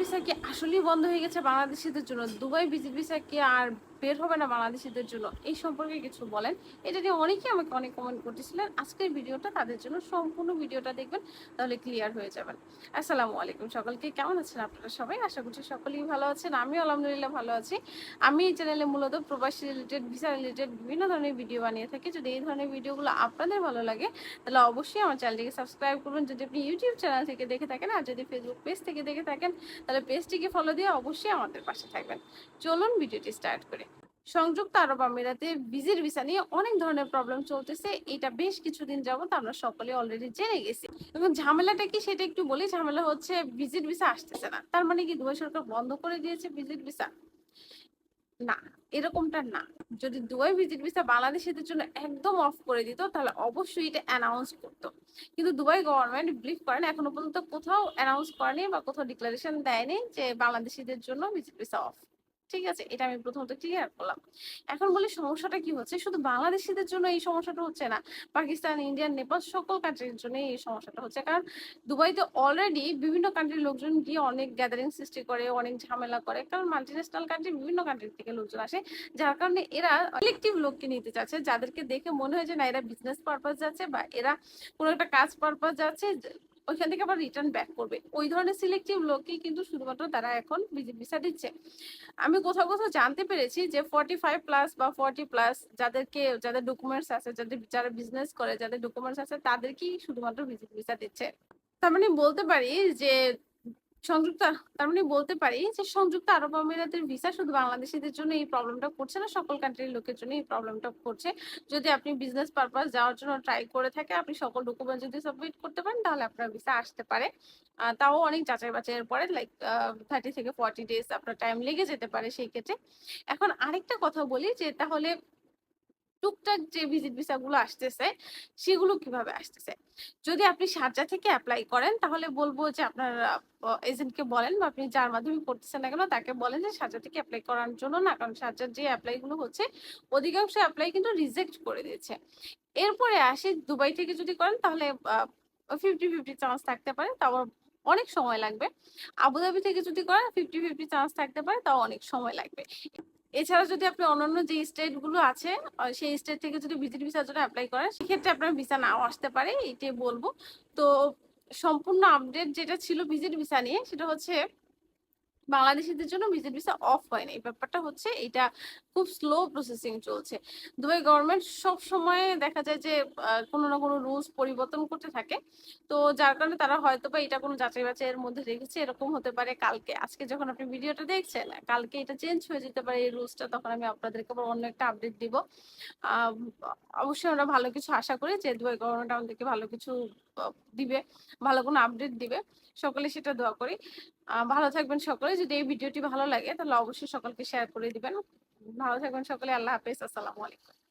Visa কি আসলেই বন্ধ হয়ে গেছে বাংলাদেশিদের জন্য? দুবাই ভিজিট ভিসা কি আর বের হবে না বাংলাদেশিদের জন্য। এই সম্পর্কে কিছু বলেন। এটা নিয়ে অনেকেই আমাকে অনেক কমেন্ট করতেছিলেন। আজকের ভিডিওটা তাদের জন্য সম্পূর্ণ ভিডিওটা দেখবেন, তাহলে ক্লিয়ার হয়ে যাবেন। আসসালামু আলাইকুম সকলকে। কেমন আছেন আপনারা সবাই? আশা করছি সকলেই ভালো আছেন। আমিও আলহামদুলিল্লাহ ভালো আছি। আমি এই চ্যানেলে মূলত প্রবাসী রিলেটেড ভিসা রিলেটেড বিভিন্ন ধরনের ভিডিও বানিয়ে থাকি। যদি এই ধরনের ভিডিওগুলো আপনাদের ভালো লাগে, তাহলে অবশ্যই আমার চ্যানেলটিকে সাবস্ক্রাইব করবেন। যদি আপনি ইউটিউব চ্যানেল থেকে দেখে থাকেন আর যদি ফেসবুক পেজ থেকে দেখে থাকেন, তাহলে পেজটিকে ফলো দিয়ে অবশ্যই আমাদের পাশে থাকবেন। চলুন ভিডিওটি স্টার্ট করে। সংযুক্ত আরব আমিরাতে ভিজিট ভিসা নিয়ে অনেক ধরনের প্রবলেম চলতেছে। এটা বেশ কিছুদিন যাবত আমরা সকলে অলরেডি জেনে গেছি। এবং ঝামেলাটা কি সেটা একটু বলি। ঝামেলা হচ্ছে ভিজিট ভিসা আসতেছে না। তার মানে কি দুবাই সরকার বন্ধ করে দিয়েছে ভিজিট ভিসা? না, এরকমটা না। যদি দুবাই ভিজিট ভিসা বাংলাদেশিদের জন্য একদম অফ করে দিত, তাহলে অবশ্যই এটা অ্যানাউন্স করতো। কিন্তু দুবাই গভর্নমেন্ট বিলিভ করেন এখনও পর্যন্ত কোথাও অ্যানাউন্স করেনি বা কোথাও ডিক্লারেশন দেয়নি যে বাংলাদেশিদের জন্য ভিজিট ভিসা অফ ঠিক আছে, এটা আমি প্রথমত ক্লিয়ার করলাম। এখন বলি সমস্যাটা কি হচ্ছে? শুধু বাংলাদেশিদের জন্য এই সমস্যাটা হচ্ছে না, পাকিস্তান ইন্ডিয়ান নেপাল সকল কান্ট্রির জন্য এই সমস্যাটা হচ্ছে। কারণ দুবাইতে অলরেডি বিভিন্ন কান্ট্রির লোকজন গিয়ে অনেক গ্যাদারিং সৃষ্টি করে, অনেক ঝামেলা করে। কারণ মাল্টিন্যাশনাল কান্ট্রি বিভিন্ন কান্ট্রি থেকে লোকজন আসে, যার কারণে এরা কালেকটিভ লোককে নিতে চাচ্ছে, যাদেরকে দেখে মনে হয় যে না, এরা বিজনেস পারপাস যাচ্ছে বা এরা কোনো একটা কাজ পারপাস যাচ্ছে ওইখান থেকে আবার রিটার্ন ব্যাক করবে। ওই ধরনের সিলেক্টিভ লোককে কিন্তু শুধুমাত্র তারা এখন বিজেপি ভিসা দিচ্ছে। আমি কোথাও কোথাও জানতে পেরেছি যে ফর্টি ফাইভ প্লাস বা ফর্টি প্লাস যাদেরকে, যাদের ডকুমেন্টস আছে, যাদের যারা বিজনেস করে, যাদের ডকুমেন্টস আছে, তাদেরকেই শুধুমাত্র বিজেপি ভিসা দিচ্ছে। তার মানে বলতে পারি যে সংযুক্ত তার মানে বলতে পারি যে সংযুক্ত আরব আমিরাতের ভিসা শুধু বাংলাদেশিদের জন্য এই প্রবলেমটা করছে না, সকল কান্ট্রির লোকের জন্য এই প্রবলেমটা করছে। যদি আপনি বিজনেস পারপাস যাওয়ার জন্য ট্রাই করে থাকে, আপনি সকল ডকুমেন্ট যদি সাবমিট করতে পারেন, তাহলে আপনার ভিসা আসতে পারে। তাও অনেক যাচাই বাছাইয়ের পরে লাইক থার্টি থেকে ফর্টি ডেজ আপনার টাইম লেগে যেতে পারে সেই ক্ষেত্রে। এখন আরেকটা কথা বলি যে তাহলে টুকটাক যে ভিজিট ভিসা গুলো আসতেছে, সেগুলো কীভাবে আসতেছে? যদি আপনি সারজা থেকে অ্যাপ্লাই করেন, তাহলে বলব যে আপনার এজেন্টকে বলেন বা আপনি যার মাধ্যমে করতেছেন না কেন, তাকে বলেন যে সারজা থেকে অ্যাপ্লাই করার জন্য না, কারণ সারজার যে অ্যাপ্লাই গুলো হচ্ছে, অধিকাংশ অ্যাপ্লাই কিন্তু রিজেক্ট করে দিয়েছে এরপরে আসি দুবাই থেকে যদি করেন, তাহলে ফিফটি ফিফটি চান্স থাকতে পারে, তাও অনেক সময় লাগবে। আবুধাবি থেকে যদি করেন ফিফটি ফিফটি চান্স থাকতে পারে, তাও অনেক সময় লাগবে। এছাড়া যদি আপনি অন্যান্য যে স্টেটগুলো আছে সেই স্টেট থেকে যদি ভিজিট ভিসার জন্য অ্যাপ্লাই করেন, সেক্ষেত্রে আপনার ভিসা নাও আসতে পারে এটাই বলব। তো সম্পূর্ণ আপডেট যেটা ছিল ভিজিট ভিসা নিয়ে, সেটা হচ্ছে বাংলাদেশিদের জন্য ভিজিট ভিসা অফ হয় না এই ব্যাপারটা হচ্ছে এটা খুব স্লো প্রসেসিং চলছে। দুবাই গভর্নমেন্ট সব সময় দেখা যায় যে কোনো না কোনো রুলস পরিবর্তন করতে থাকে। তো যার কারণে তারা হয়তো বা এটা কোনো যাচাই বাছাইয়ের মধ্যে রেখেছে, এরকম হতে পারে কালকে। আজকে যখন আপনি ভিডিওটা দেখছেন, কালকে এটা চেঞ্জ হয়ে যেতে পারে এই রুলসটা তখন আমি আপনাদেরকে আবার অন্য একটা আপডেট দিব। অবশ্যই আমরা ভালো কিছু আশা করি যে দুবাই গভর্নমেন্ট আমাদেরকে ভালো কিছু দিবে, ভালো কোনো আপডেট দিবে। সকলে সেটা দোয়া করি। ভালো থাকবেন সকলে। যদি এই ভিডিওটি ভালো লাগে, তাহলে অবশ্যই সকলকে শেয়ার করে দিবেন। ভালো থাকবেন সকলে, আল্লাহ হাফেজ, আসসালামু আলাইকুম।